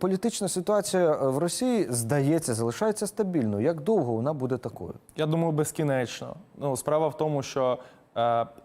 Політична ситуація в Росії здається залишається стабільною. Як довго вона буде такою? Я думаю, безкінечно. Ну, справа в тому, що е,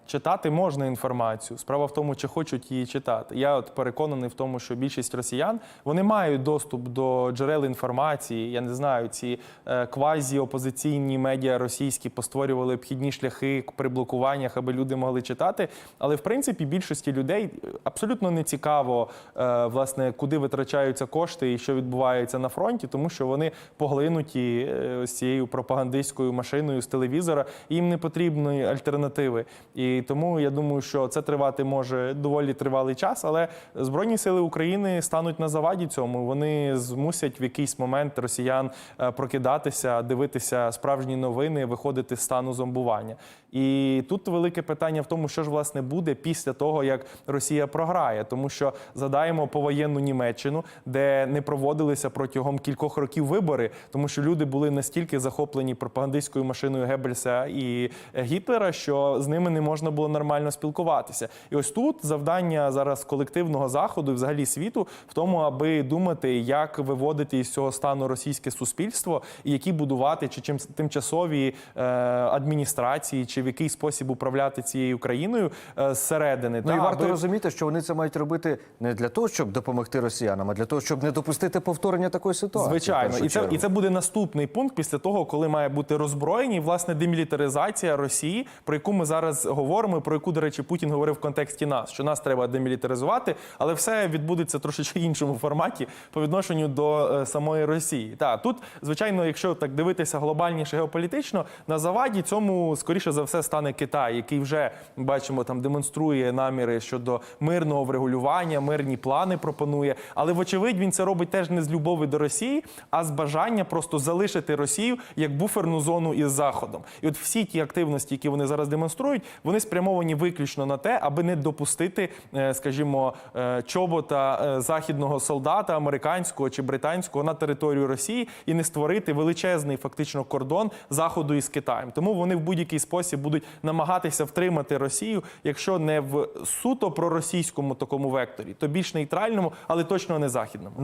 читати можна інформацію. Справа в тому, чи хочуть її читати. Я от переконаний в тому, що більшість росіян вони мають доступ до джерел інформації. Я не знаю, ці е, квазі-опозиційні медіа російські постворювали обхідні шляхи при блокуваннях, аби люди могли читати. Але в принципі більшості людей абсолютно не цікаво, е, власне, куди витрачаються кошти і що відбувається на фронті, тому що вони поглинуті е, ось цією пропагандистською машиною з телевізора. і Їм не потрібні альтернативи. І тому я думаю, що це тривати може доволі тривалий час, але Збройні сили України стануть на заваді цьому. Вони змусять в якийсь момент росіян е, прокидатися, дивитися справжні новини, виходити з стану зомбування. І тут велике питання в тому, що ж власне буде після того, як Росія програє, тому що задаємо повоєнну Німеччину, де не проводилися протягом кількох років вибори, тому що люди були настільки захоплені пропагандистською машиною Геббельса і Гітлера, що з ними не можна було нормально спілкуватися. І ось тут завдання зараз колективного заходу, і взагалі світу, в тому, аби думати, як виводити із цього стану російське суспільство, і які будувати чи чим тимчасові е, адміністрації, чи в який спосіб управляти цією країною е, зсередини. Ну і варто аби- розуміти, що вони це мають робити не для того, щоб допомогти росіянам, а для того, щоб не допустити повторення такої ситуації. Звичайно, і це, і це буде наступний пункт після того, коли має бути роззброєння і власне демілітаризація Росії, про яку ми зараз говоримо, про яку, до речі, Путін говорив в контексті нас, що нас треба демілітаризувати, але все відбудеться трошечки іншому форматі по відношенню до е, самої Росії. Та тут, звичайно, якщо так дивитися глобальніше геополітично, на заваді цьому скоріше за все стане Китай, який вже бачимо там демонструє наміри щодо мирного врегулювання, мирні плани пропонує. Але вочевидь він це робить теж не з любові до Росії, а з бажання просто залишити Росію як буферну зону із Заходом. І от всі ті активності, які вони зараз демонструють, вони спрямовані виключно на те, аби не допустити, е, скажімо, е, чобота е, західного солдата, американського чи британського на територію Росії і не створити величезний фактично кордон заходу із Китаєм. Тому вони в будь-який спосіб будуть намагатися втримати Росію, якщо не в суто проросійському такому векторі, то більш нейтральному, але точно не західному.